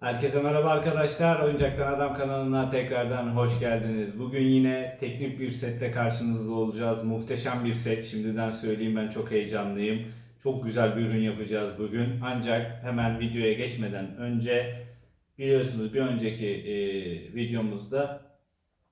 Herkese merhaba arkadaşlar. Oyuncaktan Adam kanalına tekrardan hoş geldiniz. Bugün yine teknik bir sette karşınızda olacağız. Muhteşem bir set. Şimdiden söyleyeyim ben çok heyecanlıyım. Çok güzel bir ürün yapacağız bugün. Ancak hemen videoya geçmeden önce biliyorsunuz bir önceki e, videomuzda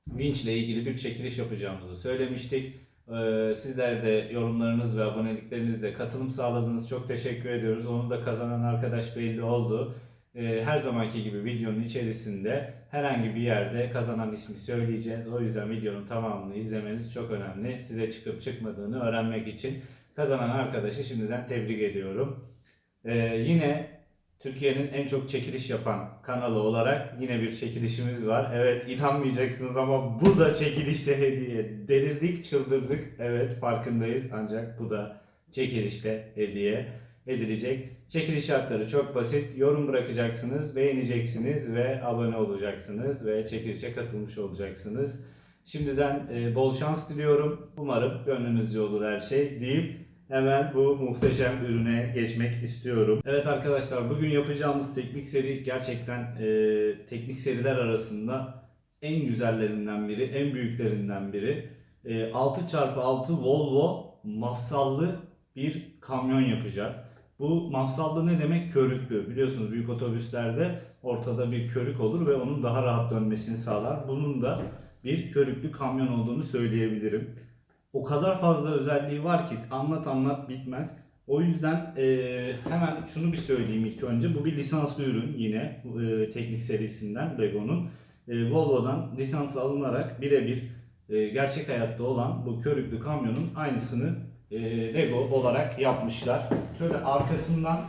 Winch ile ilgili bir çekiliş yapacağımızı söylemiştik. Ee, Sizler de yorumlarınız ve aboneliklerinizle katılım sağladınız. Çok teşekkür ediyoruz. Onu da kazanan arkadaş belli oldu. Ee, Her zamanki gibi videonun içerisinde herhangi bir yerde kazanan ismi söyleyeceğiz. O yüzden videonun tamamını izlemeniz çok önemli. Size çıkıp çıkmadığını öğrenmek için kazanan arkadaşı şimdiden tebrik ediyorum. Ee, yine Türkiye'nin en çok çekiliş yapan kanalı olarak yine bir çekilişimiz var. Evet inanmayacaksınız ama bu da çekilişte hediye. Delirdik, çıldırdık. Evet farkındayız ancak bu da çekilişte hediye edilecek. Çekiliş şartları çok basit. Yorum bırakacaksınız, beğeneceksiniz ve abone olacaksınız ve çekilişe katılmış olacaksınız. Şimdiden e, bol şans diliyorum. Umarım gönlünüzce olur her şey deyip hemen bu muhteşem ürüne geçmek istiyorum. Evet arkadaşlar bugün yapacağımız teknik seri gerçekten e, teknik seriler arasında en güzellerinden biri, en büyüklerinden biri. E, 6x6 Volvo mafsallı bir kamyon yapacağız. Bu mafsallı ne demek? Körüklü. Biliyorsunuz büyük otobüslerde ortada bir körük olur ve onun daha rahat dönmesini sağlar. Bunun da bir körüklü kamyon olduğunu söyleyebilirim. O kadar fazla özelliği var ki anlat anlat bitmez. O yüzden eee, hemen şunu bir söyleyeyim ilk önce. Bu bir lisanslı ürün yine eee, teknik serisinden Lego'nun. Eee, Volvo'dan lisans alınarak birebir eee, gerçek hayatta olan bu körüklü kamyonun aynısını eee, Lego olarak yapmışlar. Şöyle arkasından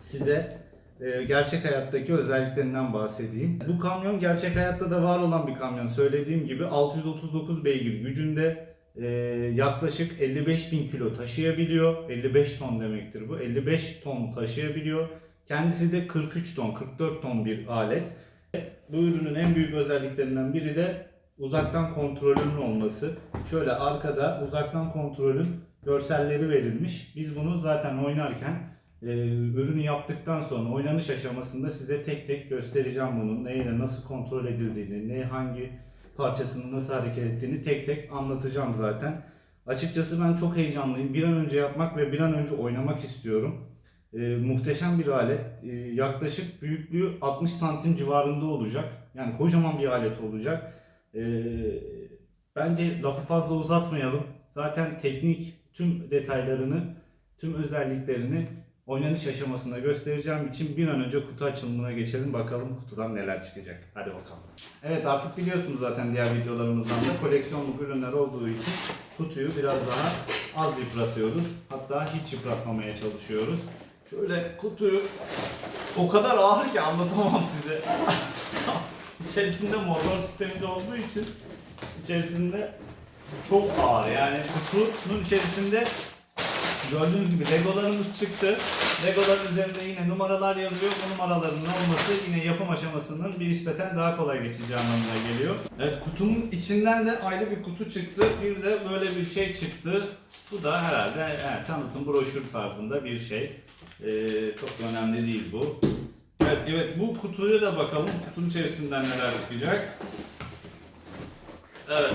size e, gerçek hayattaki özelliklerinden bahsedeyim. Bu kamyon gerçek hayatta da var olan bir kamyon. Söylediğim gibi 639 beygir gücünde e, yaklaşık 55 bin kilo taşıyabiliyor. 55 ton demektir bu. 55 ton taşıyabiliyor. Kendisi de 43 ton, 44 ton bir alet. Bu ürünün en büyük özelliklerinden biri de uzaktan kontrolünün olması. Şöyle arkada uzaktan kontrolün görselleri verilmiş. Biz bunu zaten oynarken e, ürünü yaptıktan sonra oynanış aşamasında size tek tek göstereceğim bunun neyle nasıl kontrol edildiğini, ne hangi parçasının nasıl hareket ettiğini tek tek anlatacağım zaten. Açıkçası ben çok heyecanlıyım. Bir an önce yapmak ve bir an önce oynamak istiyorum. E, muhteşem bir alet. E, yaklaşık büyüklüğü 60 santim civarında olacak. Yani kocaman bir alet olacak. E, bence lafı fazla uzatmayalım. Zaten teknik tüm detaylarını, tüm özelliklerini oynanış aşamasında göstereceğim için bir an önce kutu açılımına geçelim bakalım kutudan neler çıkacak. Hadi bakalım. Evet artık biliyorsunuz zaten diğer videolarımızdan da koleksiyonluk ürünler olduğu için kutuyu biraz daha az yıpratıyoruz. Hatta hiç yıpratmamaya çalışıyoruz. Şöyle kutuyu o kadar ağır ki anlatamam size. İçerisinde motor sistemi de olduğu için içerisinde çok ağır yani kutunun içerisinde Gördüğünüz gibi legolarımız çıktı. Legoların üzerinde yine numaralar yazıyor. Bu numaraların olması yine yapım aşamasının bir nispeten daha kolay geçeceği anlamına geliyor. Evet kutunun içinden de ayrı bir kutu çıktı. Bir de böyle bir şey çıktı. Bu da herhalde evet, tanıtım broşür tarzında bir şey. Ee, çok önemli değil bu. Evet, evet bu kutuya da bakalım. Kutunun içerisinden neler çıkacak. Evet.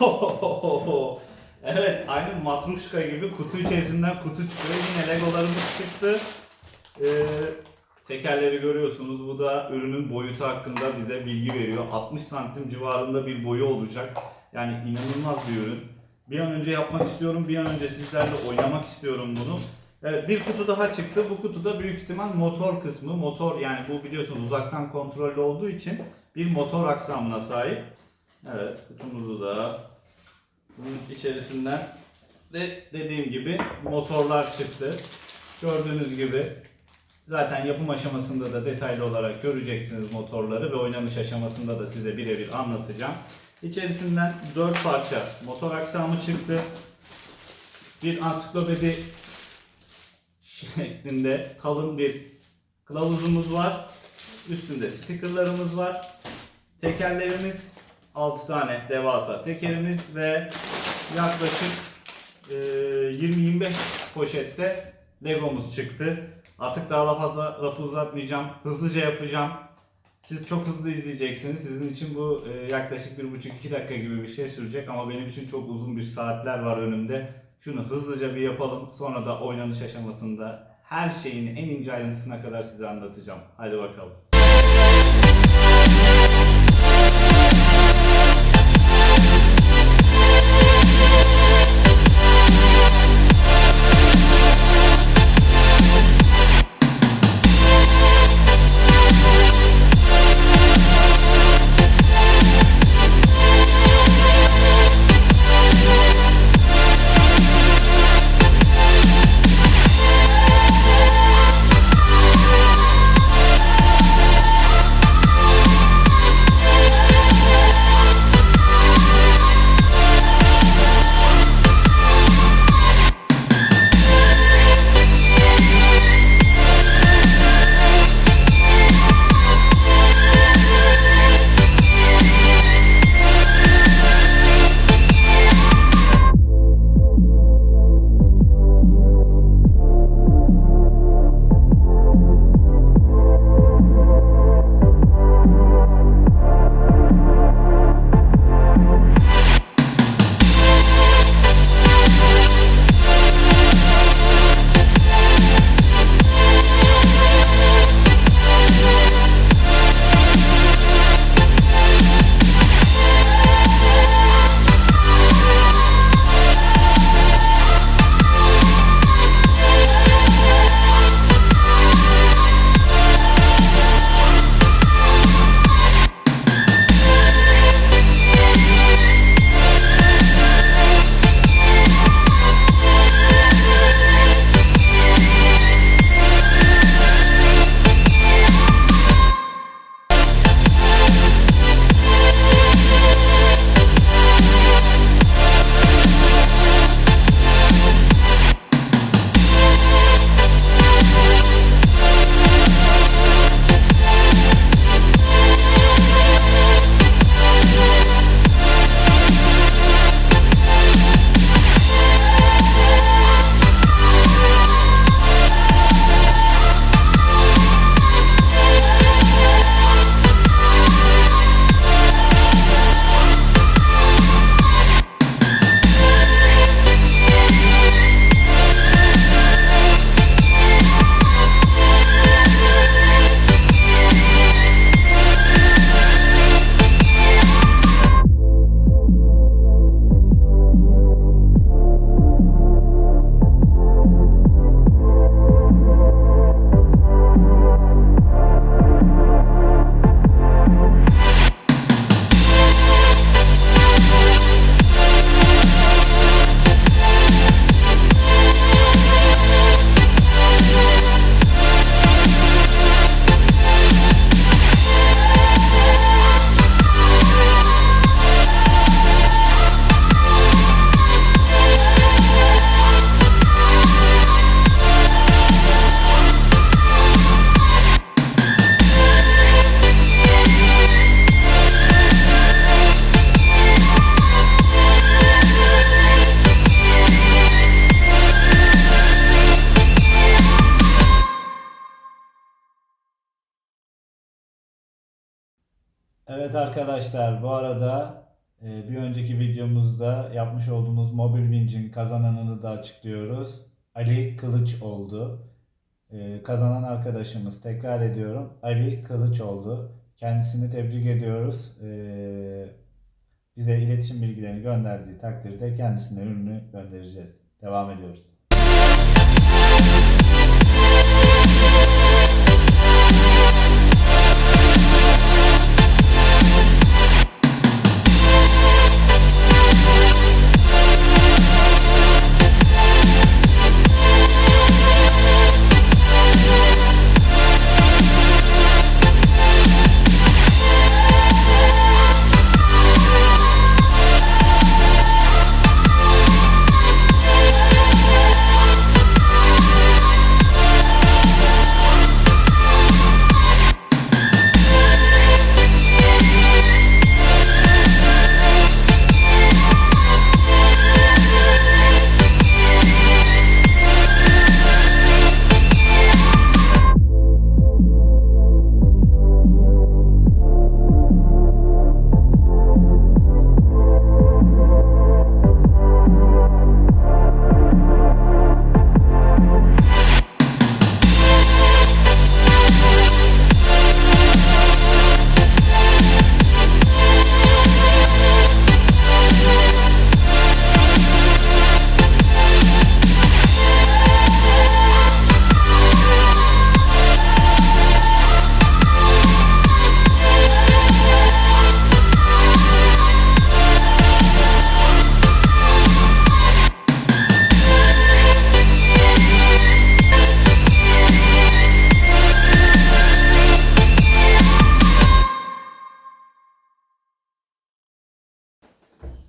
evet aynı matruşka gibi kutu içerisinden kutu çıkıyor. Yine legolarımız çıktı. Ee, tekerleri görüyorsunuz. Bu da ürünün boyutu hakkında bize bilgi veriyor. 60 santim civarında bir boyu olacak. Yani inanılmaz bir ürün. Bir an önce yapmak istiyorum. Bir an önce sizlerle oynamak istiyorum bunu. Evet bir kutu daha çıktı. Bu kutuda büyük ihtimal motor kısmı. Motor yani bu biliyorsunuz uzaktan kontrollü olduğu için bir motor aksamına sahip. Evet kutumuzu da bunun içerisinden de dediğim gibi motorlar çıktı. Gördüğünüz gibi zaten yapım aşamasında da detaylı olarak göreceksiniz motorları ve oynanış aşamasında da size birebir anlatacağım. İçerisinden 4 parça motor aksamı çıktı. Bir ansiklopedi şeklinde kalın bir kılavuzumuz var. Üstünde stickerlarımız var. Tekerlerimiz 6 tane devasa tekerimiz ve yaklaşık e, 20-25 poşette Legomuz çıktı. Artık daha da fazla lafı uzatmayacağım. Hızlıca yapacağım. Siz çok hızlı izleyeceksiniz. Sizin için bu e, yaklaşık 1,5-2 dakika gibi bir şey sürecek ama benim için çok uzun bir saatler var önümde. Şunu hızlıca bir yapalım. Sonra da oynanış aşamasında her şeyin en ince ayrıntısına kadar size anlatacağım. Hadi bakalım. Evet arkadaşlar bu arada e, bir önceki videomuzda yapmış olduğumuz Mobil Winch'in kazananını da açıklıyoruz. Ali Kılıç oldu. E, kazanan arkadaşımız tekrar ediyorum Ali Kılıç oldu. Kendisini tebrik ediyoruz. E, bize iletişim bilgilerini gönderdiği takdirde kendisine ürünü göndereceğiz. Devam ediyoruz.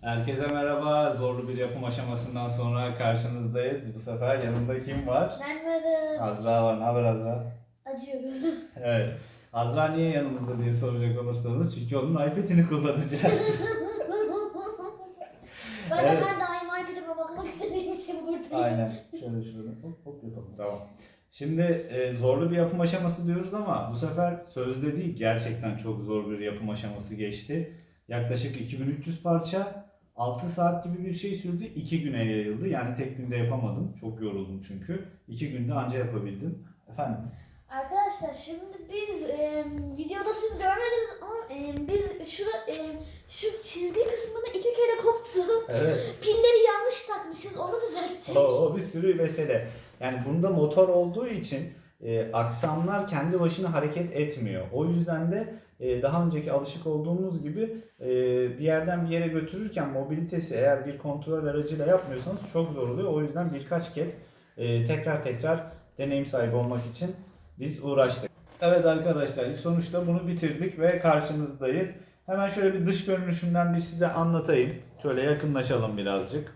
Herkese merhaba. Zorlu bir yapım aşamasından sonra karşınızdayız. Bu sefer yanımda kim var? Ben varım. Azra var. Ne haber Azra? Acıyor gözüm. Evet. Azra niye yanımızda diye soracak olursanız çünkü onun iPad'ini kullanacağız. ben Evet. her daim iPad'ime bakmak istediğim için buradayım. Aynen. Şöyle şöyle hop hop yapalım. Tamam. Şimdi e, zorlu bir yapım aşaması diyoruz ama bu sefer sözde değil gerçekten çok zor bir yapım aşaması geçti. Yaklaşık 2300 parça 6 saat gibi bir şey sürdü. 2 güne yayıldı. Yani tek günde yapamadım. Çok yoruldum çünkü. 2 günde anca yapabildim. Efendim? Arkadaşlar şimdi biz e, videoda siz görmediniz ama e, biz şura, e, şu çizgi kısmını iki kere koptu. Evet. Pilleri yanlış takmışız onu düzelttik. O, o bir sürü mesele. Yani bunda motor olduğu için e, aksamlar kendi başına hareket etmiyor. O yüzden de daha önceki alışık olduğumuz gibi e, bir yerden bir yere götürürken mobilitesi eğer bir kontrol aracıyla yapmıyorsanız çok zor oluyor. O yüzden birkaç kez e, tekrar tekrar deneyim sahibi olmak için biz uğraştık. Evet arkadaşlar ilk sonuçta bunu bitirdik ve karşınızdayız. Hemen şöyle bir dış görünüşünden bir size anlatayım. Şöyle yakınlaşalım birazcık.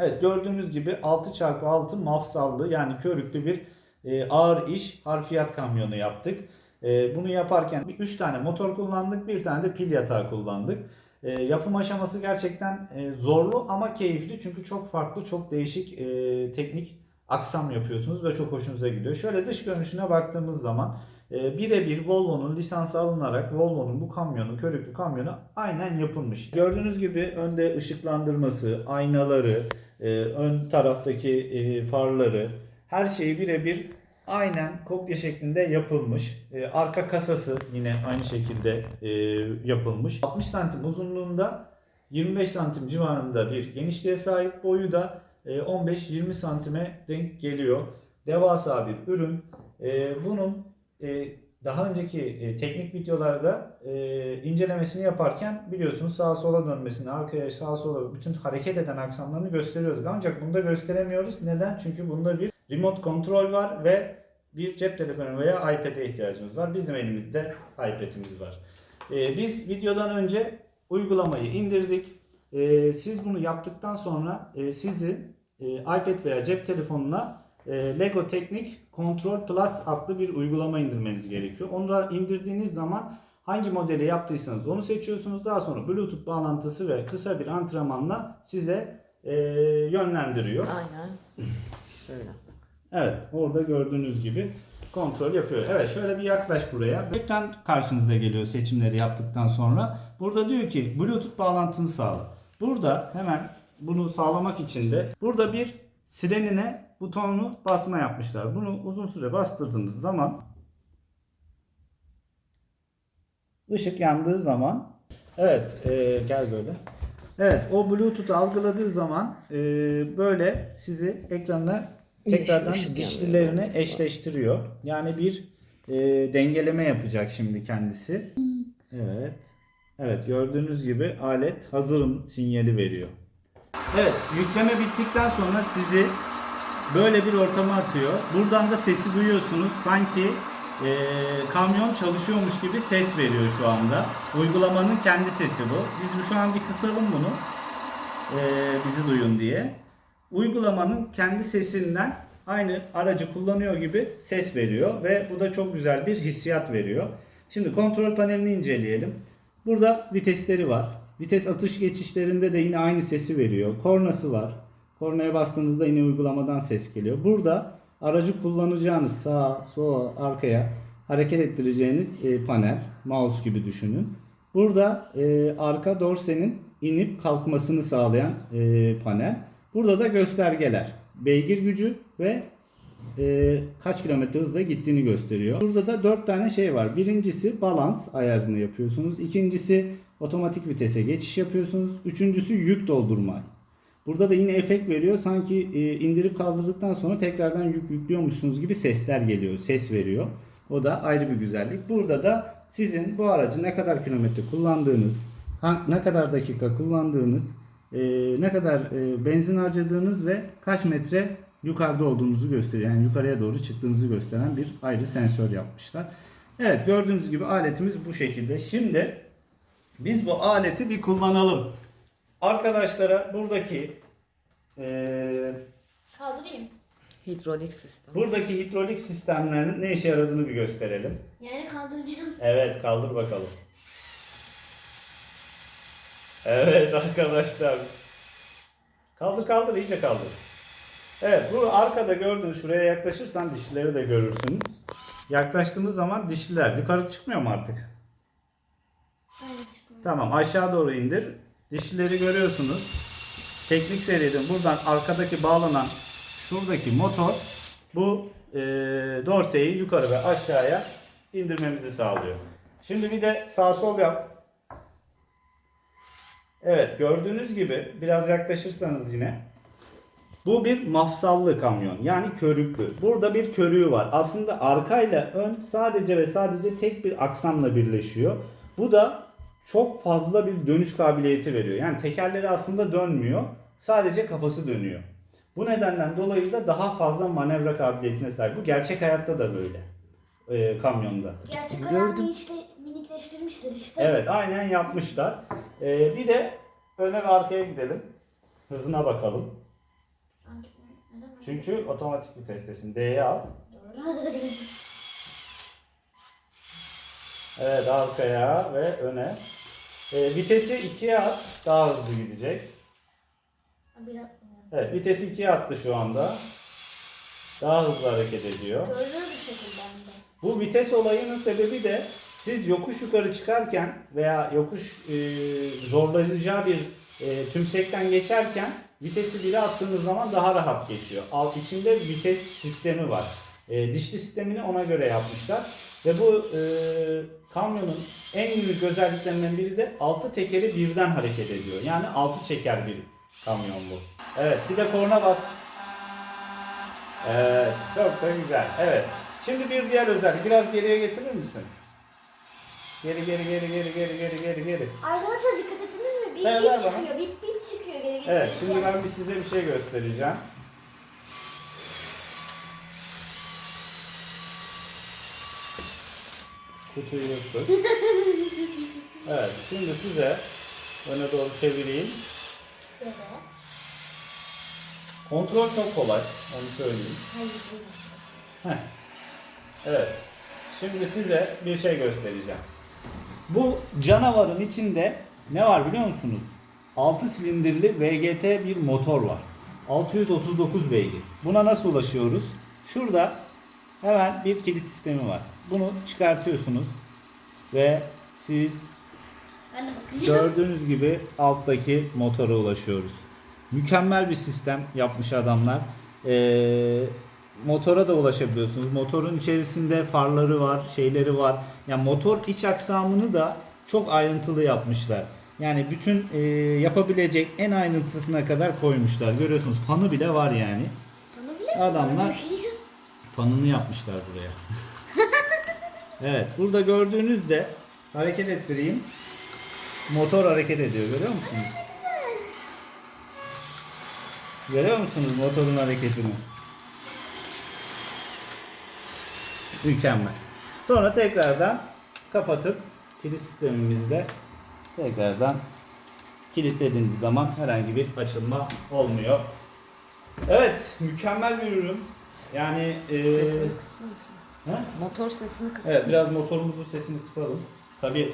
Evet gördüğünüz gibi 6x6 mafsallı yani körüklü bir e, ağır iş harfiyat kamyonu yaptık. E, bunu yaparken 3 tane motor kullandık, bir tane de pil yatağı kullandık. E, yapım aşaması gerçekten e, zorlu ama keyifli çünkü çok farklı, çok değişik e, teknik aksam yapıyorsunuz ve çok hoşunuza gidiyor. Şöyle dış görünüşüne baktığımız zaman e, birebir Volvo'nun lisansı alınarak Volvo'nun bu kamyonu, körüklü kamyonu aynen yapılmış. Gördüğünüz gibi önde ışıklandırması, aynaları, ön taraftaki farları, her şeyi birebir aynen kopya şeklinde yapılmış. E, arka kasası yine aynı şekilde e, yapılmış. 60 santim uzunluğunda 25 santim civarında bir genişliğe sahip boyu da e, 15-20 santime denk geliyor. Devasa bir ürün. E, bunun e, daha önceki e, teknik videolarda e, incelemesini yaparken biliyorsunuz sağa sola dönmesini, arkaya sağa sola bütün hareket eden aksamlarını gösteriyorduk. Ancak bunda gösteremiyoruz. Neden? Çünkü bunda bir remote kontrol var ve bir cep telefonu veya iPad'e ihtiyacımız var. Bizim elimizde iPad'imiz var. E, biz videodan önce uygulamayı indirdik. E, siz bunu yaptıktan sonra e, sizi e, iPad veya cep telefonuna e, Lego Teknik Control Plus adlı bir uygulama indirmeniz gerekiyor. Onu da indirdiğiniz zaman hangi modeli yaptıysanız onu seçiyorsunuz. Daha sonra Bluetooth bağlantısı ve kısa bir antrenmanla size e, yönlendiriyor. Aynen. Şöyle. Evet orada gördüğünüz gibi kontrol yapıyor. Evet şöyle bir yaklaş buraya. Ekran karşınıza geliyor seçimleri yaptıktan sonra. Burada diyor ki Bluetooth bağlantını sağla. Burada hemen bunu sağlamak için de burada bir sirenine butonunu basma yapmışlar. Bunu uzun süre bastırdığınız zaman ışık yandığı zaman evet e, gel böyle. Evet o Bluetooth'u algıladığı zaman e, böyle sizi ekranına tekrardan mesela. eşleştiriyor. Yani bir e, dengeleme yapacak şimdi kendisi. Evet. Evet gördüğünüz gibi alet hazırım sinyali veriyor. Evet yükleme bittikten sonra sizi böyle bir ortama atıyor. Buradan da sesi duyuyorsunuz. Sanki e, kamyon çalışıyormuş gibi ses veriyor şu anda. Uygulamanın kendi sesi bu. Biz şu an bir kısalım bunu. E, bizi duyun diye. Uygulamanın kendi sesinden aynı aracı kullanıyor gibi ses veriyor ve bu da çok güzel bir hissiyat veriyor. Şimdi kontrol panelini inceleyelim. Burada vitesleri var. Vites atış geçişlerinde de yine aynı sesi veriyor. Kornası var. Kornaya bastığınızda yine uygulamadan ses geliyor. Burada aracı kullanacağınız sağa, sola, arkaya hareket ettireceğiniz e, panel. Mouse gibi düşünün. Burada e, arka dorsenin inip kalkmasını sağlayan e, panel. Burada da göstergeler. Beygir gücü ve e, kaç kilometre hızla gittiğini gösteriyor. Burada da 4 tane şey var. Birincisi balans ayarını yapıyorsunuz. İkincisi otomatik vitese geçiş yapıyorsunuz. Üçüncüsü yük doldurma. Burada da yine efekt veriyor. Sanki e, indirip kaldırdıktan sonra tekrardan yük yüklüyormuşsunuz gibi sesler geliyor. Ses veriyor. O da ayrı bir güzellik. Burada da sizin bu aracı ne kadar kilometre kullandığınız, ne kadar dakika kullandığınız, e, ne kadar e, benzin harcadığınız ve kaç metre yukarıda olduğunuzu gösteriyor. Yani yukarıya doğru çıktığınızı gösteren bir ayrı sensör yapmışlar. Evet gördüğünüz gibi aletimiz bu şekilde. Şimdi biz bu aleti bir kullanalım. arkadaşlara buradaki eee, Kaldırayım. Hidrolik sistem. buradaki hidrolik sistemlerin ne işe yaradığını bir gösterelim. Yani kaldıracağım. Evet kaldır bakalım. Evet arkadaşlar. Kaldır kaldır iyice kaldır. Evet bu arkada gördüğünüz şuraya yaklaşırsan dişlileri de görürsünüz. Yaklaştığımız zaman dişliler yukarı çıkmıyor mu artık? Aynen çıkmıyor. Tamam aşağı doğru indir. Dişlileri görüyorsunuz. Teknik serinin buradan arkadaki bağlanan şuradaki motor bu e, dorseyi yukarı ve aşağıya indirmemizi sağlıyor. Şimdi bir de sağ sol yap. Evet gördüğünüz gibi biraz yaklaşırsanız yine bu bir mafsallı kamyon yani körüklü. Burada bir körüğü var. Aslında arkayla ön sadece ve sadece tek bir aksamla birleşiyor. Bu da çok fazla bir dönüş kabiliyeti veriyor. Yani tekerleri aslında dönmüyor. Sadece kafası dönüyor. Bu nedenden dolayı da daha fazla manevra kabiliyetine sahip. Bu gerçek hayatta da böyle. e, kamyonda. Gerçek Gördüm. ayağını işte minikleştirmişler işte. Evet aynen yapmışlar. Ee, bir de öne ve arkaya gidelim. Hızına bakalım. Çünkü otomatik vitestesin. D'ye al. Evet arkaya ve öne. Ee, vitesi 2'ye at. Daha hızlı gidecek. Evet vitesi 2'ye attı şu anda. Daha hızlı hareket ediyor. görünür bir şekilde. Bu vites olayının sebebi de siz yokuş yukarı çıkarken veya yokuş e, zorlayacağı bir e, tümsekten geçerken vitesi bile attığınız zaman daha rahat geçiyor. Alt içinde vites sistemi var. E, dişli sistemini ona göre yapmışlar. Ve bu e, kamyonun en büyük özelliklerinden biri de altı tekeri birden hareket ediyor. Yani altı çeker bir kamyon bu. Evet bir de korna bas. Evet, çok da güzel. Evet. Şimdi bir diğer özellik. Biraz geriye getirir misin? Geri geri geri geri geri geri geri geri. Arkadaşlar dikkat ettiniz mi? Bip Ver, bip çıkıyor. Bip bip çıkıyor geri getirirken. Evet, şimdi ben bir size bir şey göstereceğim. Kutuyu yırttık. Evet, şimdi size öne doğru çevireyim. Evet. Kontrol çok kolay, onu söyleyeyim. Hayır. Heh. Evet. Şimdi size bir şey göstereceğim. Bu canavarın içinde ne var biliyor musunuz? 6 silindirli VGT bir motor var. 639 beygir. Buna nasıl ulaşıyoruz? Şurada hemen bir kilit sistemi var. Bunu çıkartıyorsunuz ve siz. Gördüğünüz gibi alttaki motora ulaşıyoruz. Mükemmel bir sistem yapmış adamlar. Ee, motora da ulaşabiliyorsunuz. Motorun içerisinde farları var, şeyleri var. Yani motor iç aksamını da çok ayrıntılı yapmışlar. Yani bütün e, yapabilecek en ayrıntısına kadar koymuşlar. Görüyorsunuz fanı bile var yani. Sana bile Adamlar-. Fanını yapmışlar buraya. evet, burada gördüğünüzde hareket ettireyim. Motor hareket ediyor. Görüyor musunuz? Görüyor musunuz motorun hareketini? Mükemmel. Sonra tekrardan kapatıp kilit sistemimizde tekrardan kilitlediğiniz zaman herhangi bir açılma olmuyor. Evet, mükemmel bir ürün. Yani eee, Sesini şimdi. ha? Motor sesini kıssana. Evet biraz motorumuzun sesini kısalım. Tabi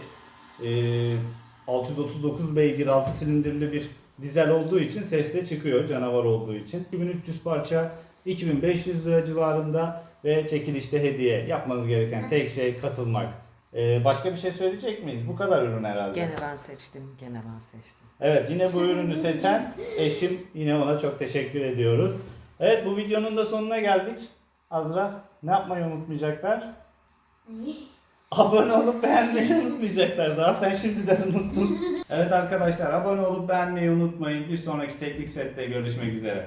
639 beygir 6 silindirli bir dizel olduğu için ses de çıkıyor canavar olduğu için. 2300 parça 2500 lira civarında ve çekilişte hediye. Yapmanız gereken tek şey katılmak. Ee, başka bir şey söyleyecek miyiz? Bu kadar ürün herhalde. Gene ben seçtim, gene ben seçtim. Evet yine bu ürünü seçen eşim yine ona çok teşekkür ediyoruz. Evet bu videonun da sonuna geldik. Azra ne yapmayı unutmayacaklar? Abone olup beğenmeyi unutmayacaklar. Daha sen şimdiden unuttun. Evet arkadaşlar abone olup beğenmeyi unutmayın. Bir sonraki teknik sette görüşmek üzere.